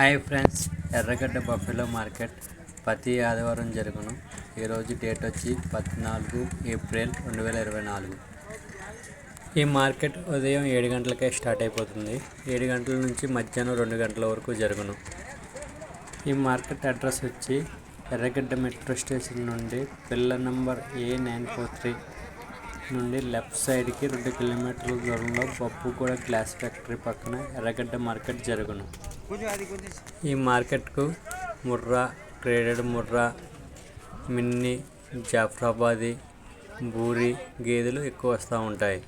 Hi friends Erragadda buffalo market ప్రతి ఆదివారం జరుగును. ఈరోజు డేట్ వచ్చి పద్నాలుగు ఏప్రిల్ రెండు వేల ఇరవై నాలుగు. ఈ మార్కెట్ ఉదయం ఏడు గంటలకే స్టార్ట్ అయిపోతుంది. ఏడు గంటల నుంచి మధ్యాహ్నం రెండు గంటల వరకు జరుగును. ఈ మార్కెట్ అడ్రస్ వచ్చి ఎర్రగడ్డ మెట్రో స్టేషన్ నుండి pillar number A nine four three నుండి లెఫ్ట్ సైడ్కి రెండు కిలోమీటర్ల దూరంలో బొప్పుగూడ గ్లాస్ ఫ్యాక్టరీ పక్కన ఎర్రగడ్డ మార్కెట్ జరుగును. ఈ మార్కెట్కు ముర్రా గ్రేడెడ్ ముర్రా మిన్ని జాఫ్రాబాదీ బూరి గేదెలు ఎక్కువ వస్తూ ఉంటాయి.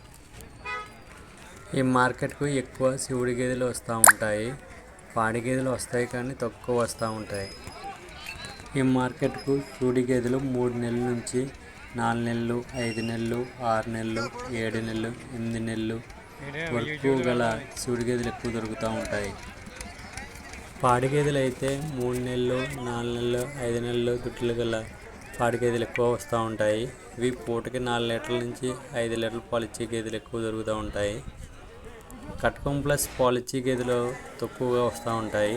ఈ మార్కెట్కు ఎక్కువ శివుడి గేదెలు వస్తూ ఉంటాయి. పాడి గేదెలు వస్తాయి కానీ తక్కువ వస్తూ ఉంటాయి. ఈ మార్కెట్కు శివుడి గేదెలు మూడు నెలల నుంచి నాలుగు నెలలు ఐదు నెలలు ఆరు నెలలు ఏడు నెలలు ఎనిమిది నెలలు వరకు గల శివుడి గేదెలు ఎక్కువ దొరుకుతూ ఉంటాయి. పాడి గేదెలు అయితే మూడు నెలలు నాలుగు నెలలు ఐదు నెలలు దుట్లు గల పాడి గేదెలు ఎక్కువ వస్తూ ఉంటాయి. ఇవి పూటకి నాలుగు లీటర్ల నుంచి ఐదు లీటర్ల పాలిచ్చే గేదెలు ఎక్కువ దొరుకుతూ ఉంటాయి. కట్కం ప్లస్ పాలిచ్చే గేదెలు తక్కువగా వస్తూ ఉంటాయి.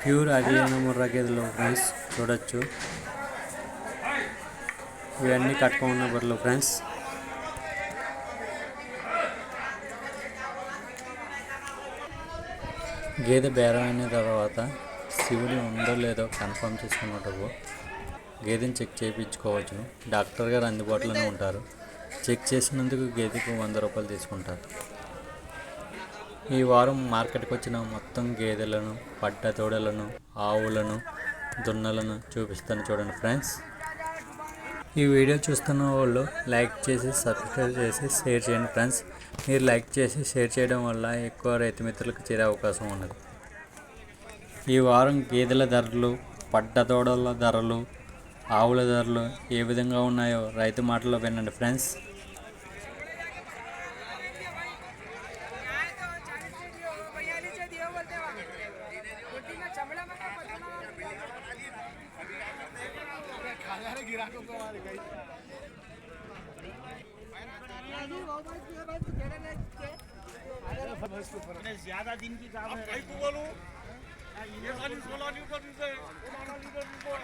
ప్యూర్ అడియాన ముర్రా గేదెలు ఫ్రెండ్స్ చూడొచ్చు. ఇవన్నీ కట్కం ఉన్న బర్రెలు ఫ్రెండ్స్. గేదె బేరం అయిన తర్వాత శివుడి ఉందో లేదో కన్ఫర్మ్ చేసుకున్నట్టు గేదెని చెక్ చేయించుకోవచ్చు. డాక్టర్ గారు అందుబాటులోనే ఉంటారు. చెక్ చేసినందుకు గేదెకు వంద రూపాయలు తీసుకుంటారు. ఈ వారం మార్కెట్కి వచ్చిన మొత్తం గేదెలను పడ్డ తోడలను ఆవులను దున్నలను చూపిస్తాను చూడండి ఫ్రెండ్స్. ఈ వీడియో చూస్తున్న వాళ్ళు లైక్ చేసి సబ్స్క్రైబ్ చేసి షేర్ చేయండి ఫ్రెండ్స్. మీరు లైక్ చేసి షేర్ చేయడం వల్ల ఎక్కువ రైతు మిత్రులకు చేరే అవకాశం ఉన్నది. ఈ వారం గేదెల ధరలు పడ్డదోడల ధరలు ఆవుల ధరలు ఏ విధంగా ఉన్నాయో రైతు మాటల్లో వినండి ఫ్రెండ్స్. ज्यादा दिन की काम है को बोलूं ये खाली सोलह लीटर लीटर सोलह लीटर लीटर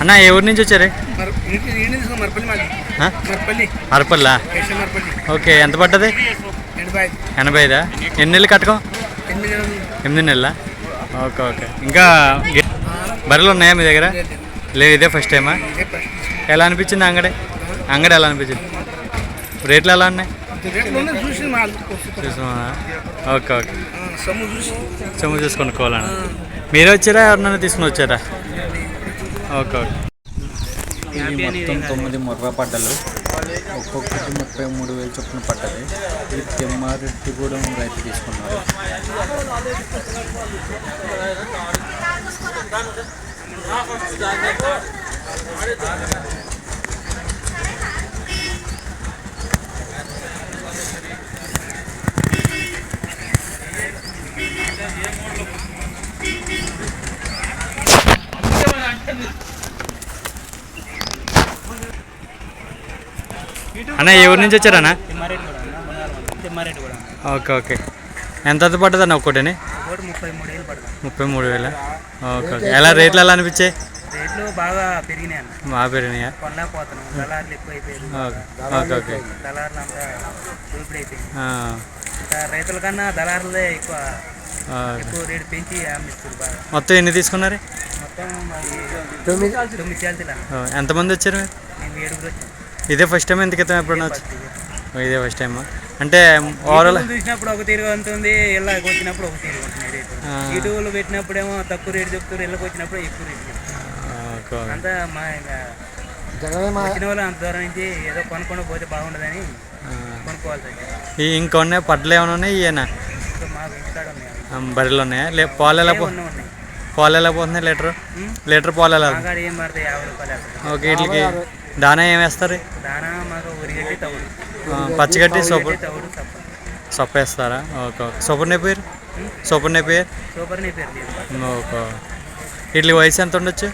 అన్న ఏ ఊరి నుంచి వచ్చారు? మరపల్లి ఓకే ఎంత పడ్డది? ఎనభై ఐదు. ఎన్ని నెలలు కట్టకం? ఎనిమిది నెలలు. Okay okay. ఇంకా బర్రెలు ఉన్నాయా మీ దగ్గర? లేదు. ఇదే ఫస్ట్ టైమా ఎలా అనిపించింది అంగడి? అంగడి ఎలా అనిపించింది? రేట్లు ఎలా ఉన్నాయి? చూసి ఓకే ఓకే. సొమ్ము చూసి. కోవాలని మీరే వచ్చారా? ఎవరినైనా తీసుకుని వచ్చారా? Okay okay. ఇది మొత్తం తొమ్మిది ముర్రా పడ్డలు. ఒక్కొక్కటి ముప్పై మూడు వేలు చొప్పున పడ్డది. ఇది తిమ్మారెడ్డిగూడెం రైతు తీసుకున్నారు. అన్న ఊరి నుంచి వచ్చారన్నా? Okay okay. ఎంత పడ్డదన్న ఒక్కటిని? ఒకటి ముప్పై మూడు వేలు? Okay okay. ఎలా రేట్లు ఎలా అనిపించాయి? రేట్లు బాగా పెరిగినాయి అన్న. బాగా పెరిగినాయా? కొనలేకపోతున్నాం. దళారులు ఎక్కువ అయిపోయారు ఓకే. Okay okay. దళారులు అంతా దూపిడి అయిపోయింది ఆ, ఇంకా రైతుల కన్నా దళారులే ఎక్కువ ఎక్కువ రేటు పెంచి అమ్మిస్తారు బాగా. మొత్తం ఎన్ని తీసుకున్నారు? ఎంతమంది వచ్చారు? ఇదే ఫస్ట్ టైం ఎంత క్రితం ఎప్పుడైనా వచ్చి. ఇదే ఫస్ట్ టైం అంటే ఓవరాల్ చూసినప్పుడు ఒక తీరుగా ఉంటుంది ఇళ్ళకి వచ్చినప్పుడు ఒక తీరుగా ఉంటుంది. యూట్యూబ్లో పెట్టినప్పుడేమో తక్కువ రేటు చెప్తారు ఇళ్ళకి వచ్చినప్పుడు ఎక్కువ రేటు అంతా మా వచ్చిన వాళ్ళు అంత దూరం నుంచి ఏదో కొనుక్కొని పోతే బాగుండదని కొనుక్కోవాల్సి వచ్చింది ఈ ఇంకా ఉన్నాయి పడ్లు ఏమైనా ఉన్నాయి? మాకు ఇంటికాడ ఉన్నాయి? ఆ, బర్రెలు ఉన్నాయా? లే పాలు ఎలా ఉన్నాయి పాలు ఎలా పోతున్నాయి లీటర్? లీటర్ పాలు ఎలా ఓకే వీటికి దానా ఏం వేస్తారు? పచ్చిగడ్డి తవుడు సప్ప. సొప్ప వేస్తారా? Okay okay. సూపర్ నే పేరు? సూపర్ నే పేరు? సూపర్ నీ పేరు తీసుకో ఓకే. వీటి వయసు ఎంత ఉండొచ్చు.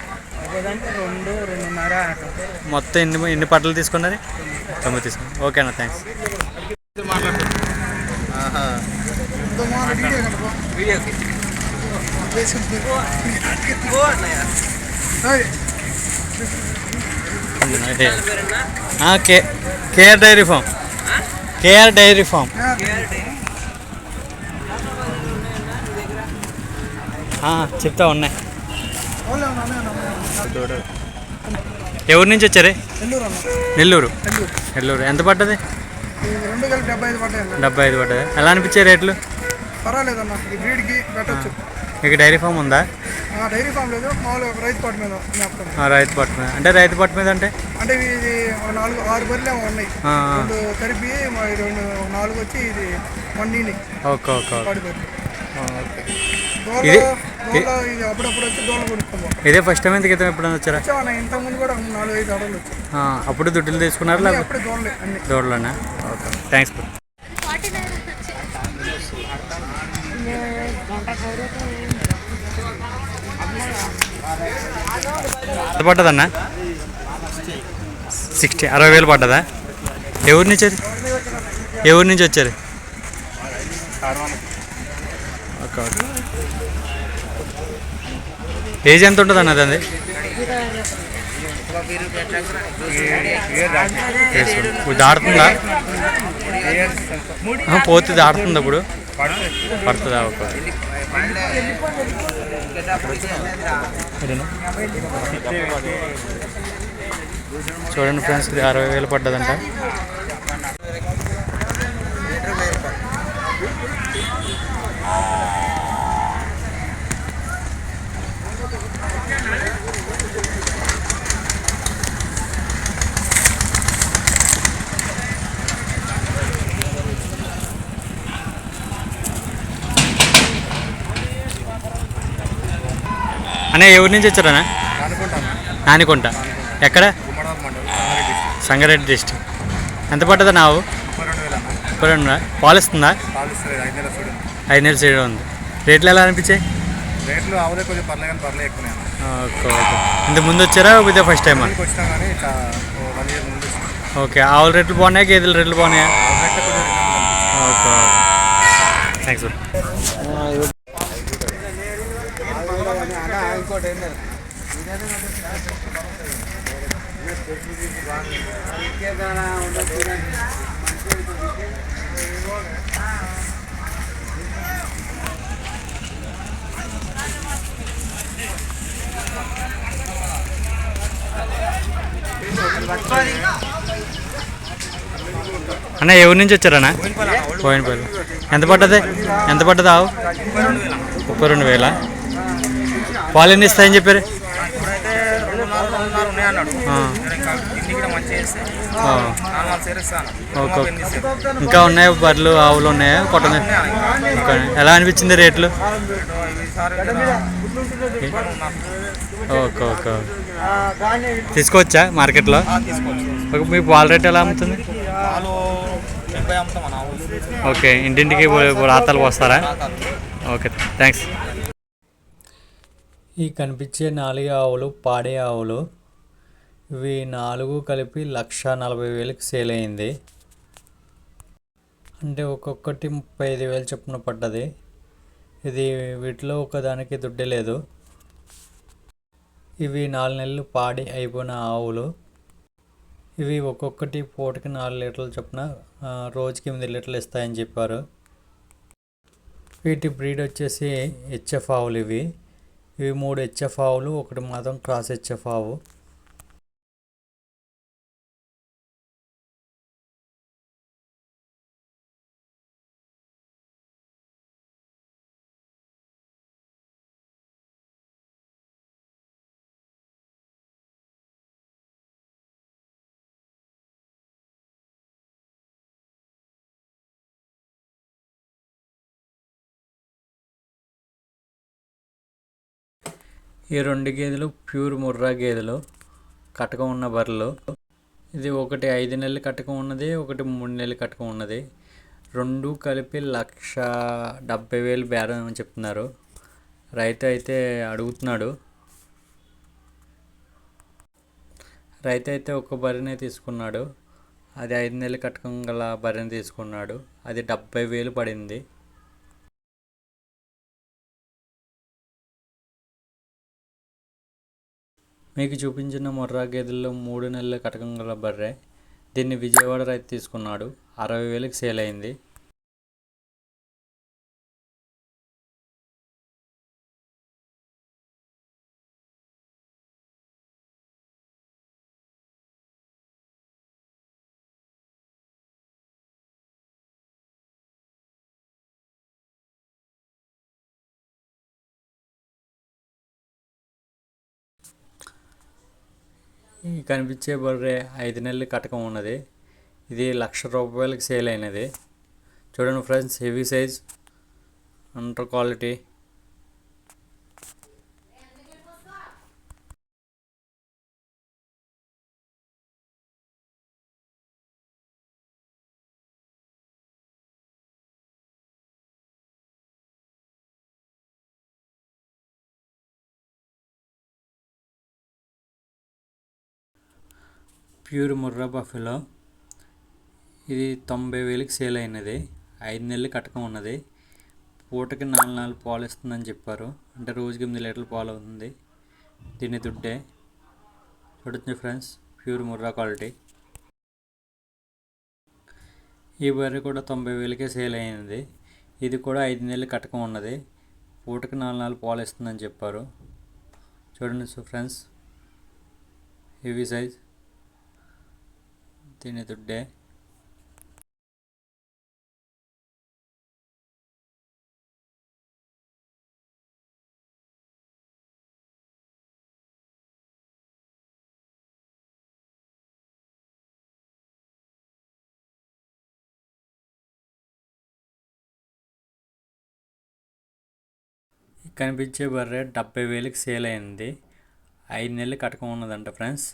మొత్తం ఎన్ని ఎన్ని పట్టలు తీసుకున్నారు తొమ్మిది తీసుకున్నారు ఓకేనా thanks. K KR dairy farm. KR dairy farm. చెప్తా ఉన్నాయి. ఎవరి నుంచి వచ్చారే? నెల్లూరు. నెల్లూరు. ఎంత పడ్డది? డెబ్బై ఐదు డెబ్బై ఐదు పడ్డది. ఎలా అనిపించే రేట్లు? పర్వాలేదన్న ఈ బ్రీడ్కి పెట్టచ్చు. మీకు డైరీ ఫామ్ ఉందా? ఆ, డైరీ ఫామ్ లేదు. మామూలుగా రైతు పాటు మీద రైతు పట్టు మీద. అంటే రైతు పట్టు మీద అంటే? అంటే ఇది ఒక నాలుగు ఆరు బర్రెలు ఏమో ఉన్నాయి. రెండు కలిపి మా ఈ రెండు నాలుగు వచ్చి ఇది మండీని ఓకే ఓకే ఓకే. ఇది- అప్పుడప్పుడు వచ్చి ఇదే ఫస్ట్ టైం క్రితం ఎప్పుడైనా వచ్చారా? ఇంతకుముందు కూడా నాలుగు ఐదు ఆడలు వచ్చాయి ఆ, అప్పుడు దుడ్డులు తీసుకున్నారు అన్నీ లేకపోతే అన్ని. దోడలోనా? ఓకే. థ్యాంక్స్ ఎంత పడ్డదన్నా? సిక్స్టీ అరవై వేలు పడ్డదా? ఎవరి నుంచి అది ఎవరి నుంచి వచ్చారు? ఓకే ఓకే ఏజ్ ఎంత ఉంటుంది అన్నది అది దాడుతుందా? పోతే దాడుతుంది ఇప్పుడు? పడుతుందా ఒక చూడండి ఫ్రెండ్స్ ఇది అరవై వేలు పడ్డదంట. అన్న ఎవరి నుంచి వచ్చారన్నా నానికొంట ఎక్కడ? సంగారెడ్డి డిస్ట్రిక్ట్ ఎంత పడ్డదా నావు ముప్పై రెండు పాలిస్తుందా? ఐదు నెలలు సైడ్. ఉంది. రేట్లు ఎలా అనిపించాయి? రేట్లు కొంచెం పర్లే కానీ పర్లే ఎక్కువ ఓకే ఓకే. ఇంత ముందు వచ్చారా ఇదే ఫస్ట్ టైమా వచ్చినా కానీ వన్ ఇయర్ ముందు ఓకే ఆవుల రేట్లు బాగున్నాయా గేదెల రేట్లు బాగున్నాయా? ఓకే థ్యాంక్స్ అన్న ఎవరి నుంచి వచ్చారన్నా? పోయినపల్లి. ఎంత పడ్డది? ఎంత పడ్డది ఆవు? ముప్పై రెండు వేల. పాలు ఎన్ని ఇస్తాయని చెప్పారు? ఇంకా ఉన్నాయా బర్రెలు ఆవులు ఉన్నాయా? కొట్టది ఇంకా. ఎలా అనిపించింది రేట్లు? ఓకే ఓకే తీసుకోవచ్చా మార్కెట్లో? ఓకే మీ పాల రేట్ ఎలా అమ్ముతుంది? ఓకే ఇంటింటికి రాతాలు పోస్తారా? Okay thanks. ఈ కనిపించే నాలుగు ఆవులు పాడే ఆవులు. ఇవి నాలుగు కలిపి లక్ష నలభై వేలకు సేల్ అయింది. అంటే ఒక్కొక్కటి ముప్పై ఐదు వేలు చొప్పున పడ్డది. ఇది వీటిలో ఒకదానికి దుడ్డే లేదు. ఇవి నాలుగు నెలలు పాడి అయిపోయిన ఆవులు. ఇవి ఒక్కొక్కటి పూటకి నాలుగు లీటర్ల చొప్పున రోజుకి ఎనిమిది లీటర్లు ఇస్తాయని చెప్పారు. వీటి బ్రీడ్ వచ్చేసి హెచ్ఎఫ్ ఆవులు ఇవి. ఇవి మూడు హెచ్ఎఫ్ ఆవులు ఒకటి మాత్రం క్రాస్ హెచ్ఎఫ్ ఆవు. ఈ రెండు గేదెలు ప్యూర్ ముర్రా గేదెలు. కటకం ఉన్న బర్రెలు. ఇది ఒకటి ఐదు నెలలు కటకం ఉన్నది ఒకటి మూడు నెలలు కటకం ఉన్నది. రెండు కలిపి లక్ష డెబ్బై వేలు బేరం అని చెప్తున్నారు. రైతు అయితే అడుగుతున్నాడు. రైతు అయితే ఒక బర్రెనే తీసుకున్నాడు. అది ఐదు నెలలు కట్టకం గల బర్రెని తీసుకున్నాడు. అది డెబ్బై వేలు పడింది. మీకు చూపించిన మొర్రా గేదెల్లో మూడు నెలల కటకం గల బర్రె. దీన్ని విజయవాడ రైతు తీసుకున్నాడు. అరవై వేలకు సేల్ అయింది. ఈ కనిపించే బర్రె ఐదు నెలల కటకం ఉన్నది. ఇది లక్ష రూపాయలకి సేల్ అయినది. చూడండి ఫ్రెండ్స్ హెవీ సైజ్ అంటర్ క్వాలిటీ. ప్యూర్ ముర్రా బఫెలో ఇది తొంభై వేలకి సేల్ అయినది. ఐదు నెలలు కటకం ఉన్నది. పూటకి నాలుగు నాలుగు పాలు ఇస్తుందని చెప్పారు. అంటే రోజుకి ఎనిమిది లీటర్ల పాలు అవుతుంది. దీని దుడ్డే. చూడొచ్చు ఫ్రెండ్స్ ప్యూర్ ముర్రా క్వాలిటీ. ఈ బర్రె కూడా తొంభై వేలకే సేల్ అయింది ఇది కూడా ఐదు నెలలు కటకం ఉన్నది. పూటకి నాలుగు నాలుగు పాలు ఇస్తుందని చెప్పారు. చూడండి సో ఫ్రెండ్స్ హెవీ సైజ్. తిని దుడ్డే కనిపించే బర్రె డెబ్బై వేలకు సేల్ అయింది ఐదు నెలలు కట్టకం ఉన్నదంట ఫ్రెండ్స్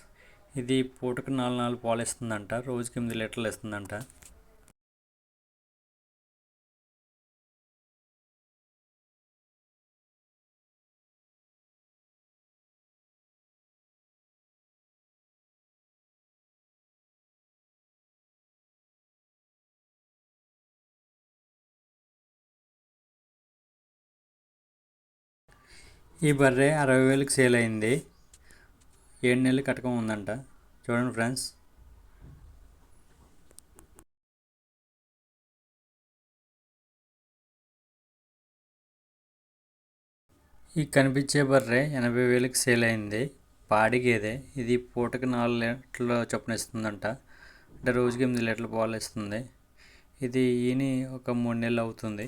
ఇది పూటకు నాలుగు నాలుగు పాలు ఇస్తుందంట రోజుకి ఎనిమిది లీటర్లు ఇస్తుందంట. ఈ బర్రె అరవై వేలకు సేల్ అయింది. ఏడు నెలలు కటకం ఉందంట. చూడండి ఫ్రెండ్స్. ఈ కనిపించే బర్రె ఎనభై వేలకు సేల్ అయింది. పాడి గేదె ఇది పూటకి నాలుగు లీటర్ల చొప్పున ఇస్తుందంట. అంటే రోజుకి ఎనిమిది లీటర్ల పాలు ఇస్తుంది. ఇది ఈని ఒక మూడు నెలలు అవుతుంది.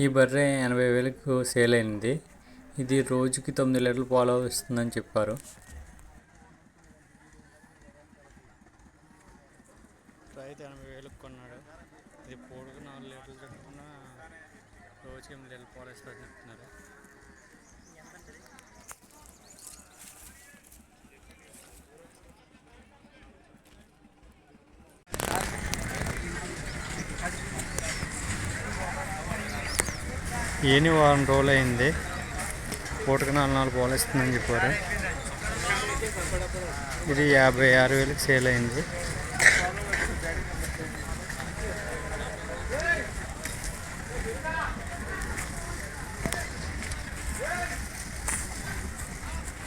ఈ బర్రె ఎనభై వేలకు సేల్ అయింది. ఇది రోజుకి తొమ్మిది లీటర్లు పాలు ఇస్తుందని చెప్పారు రైతు ఎనభై వేలకు కొన్నాడు ఇది పొడుగు నాలుగు లీటర్లు చొప్పున రోజుకి ఎనిమిది లీటర్లు పాలు ఇస్తుందని చెప్తున్నారు ఏని వారం రోజులు అయింది పూటకి నాలుగు నాలుగు పాలు ఇస్తుందని చెప్పారు. ఇది యాభై ఆరు వేలకు సేల్ అయింది.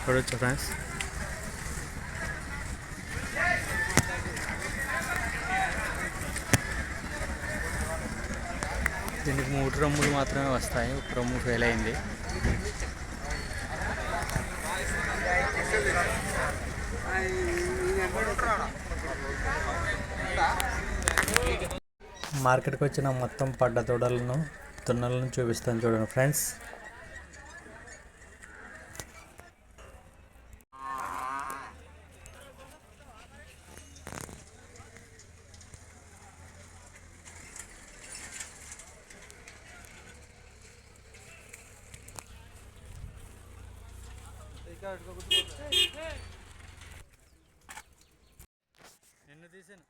చూడొచ్చు ఫ్రెండ్స్? దీనికి మూడు రమ్ములు మాత్రమే వస్తాయి. ఒక రమ్ము ఫెయిల్ అయింది. మార్కెట్కి వచ్చిన మొత్తం పడ్డ తొడలను తున్నలను చూపిస్తాను చూడండి ఫ్రెండ్స్. తీసాను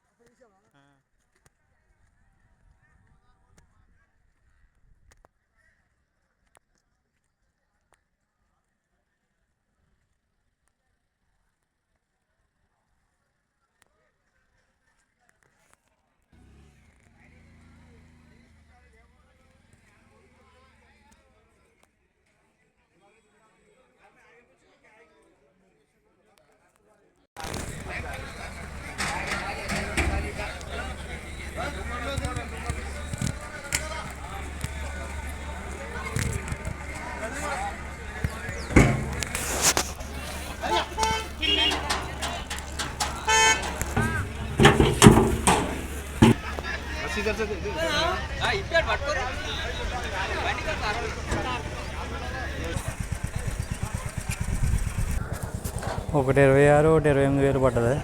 ఒకటి ఇరవై ఆరు ఒకటి ఇరవై ఎనిమిది వేలు పడ్డది.